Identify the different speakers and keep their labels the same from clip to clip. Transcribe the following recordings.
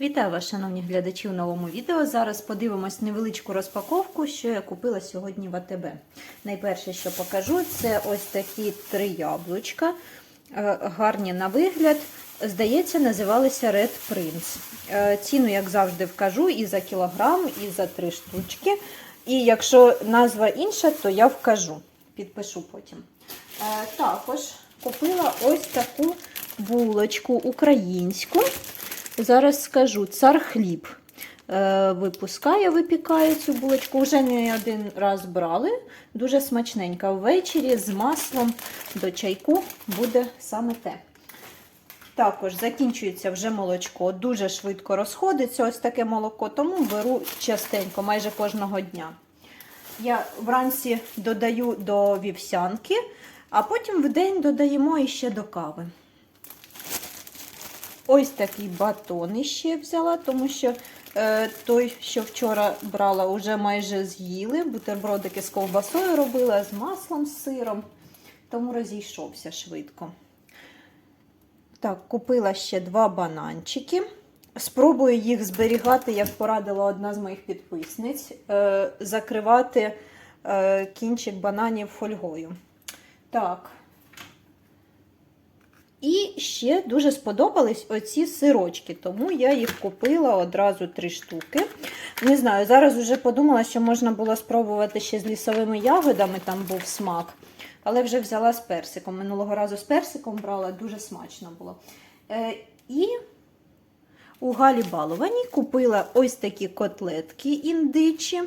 Speaker 1: Вітаю вас, шановні глядачі, у новому відео. Зараз подивимось невеличку розпаковку, що я купила сьогодні в АТБ. Найперше, що покажу, це ось такі три яблучка, е, гарні на вигляд. Здається, називалися Red Prince. Е, Ціну, як завжди, вкажу і за кілограм, і за три штучки. І якщо назва інша, то я вкажу, підпишу потім. Е, Також купила ось таку булочку українську. Зараз скажу, цар хліб е, випускає, випікає цю булочку. Вже не один раз брали. Дуже смачненька. Ввечері з маслом до чайку буде саме те. Також закінчується вже молочко, дуже швидко розходиться ось таке молоко, тому беру частенько, майже кожного дня. Я вранці додаю до вівсянки, а потім в день додаємо іще до кави. Ось такий батон іще взяла, тому що е, той, що вчора брала, вже майже з'їли. Бутербродики з ковбасою робила, з маслом, з сиром, тому розійшовся швидко. Так, купила ще два бананчики. Спробую їх зберігати, як порадила одна з моїх підписниць, е, закривати е, кінчик бананів фольгою. Так. І ще дуже сподобались оці сирочки, тому я їх купила одразу три штуки. Не знаю, зараз вже подумала, що можна було спробувати ще з лісовими ягодами, там був смак. Але вже взяла з персиком. Минулого разу з персиком брала, дуже смачно було. Е, і у Галі Баловані купила ось такі котлетки індичі.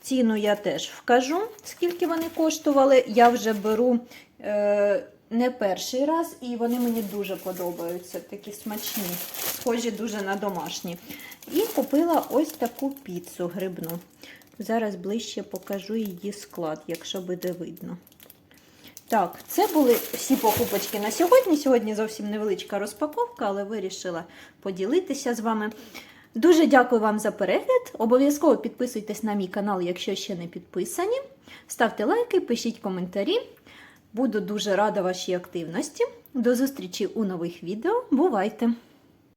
Speaker 1: Ціну я теж вкажу, скільки вони коштували. Я вже беру е, не перший раз, і вони мені дуже подобаються. Такі смачні, схожі дуже на домашні. І купила ось таку піцу грибну. Зараз ближче покажу її склад, якщо буде видно. Так, це були всі покупочки на сьогодні. Сьогодні зовсім невеличка розпаковка, але вирішила поділитися з вами. Дуже дякую вам за перегляд. Обов'язково підписуйтесь на мій канал, якщо ще не підписані. Ставте лайки, пишіть коментарі. Буду дуже рада вашій активності. До зустрічі у нових відео. Бувайте!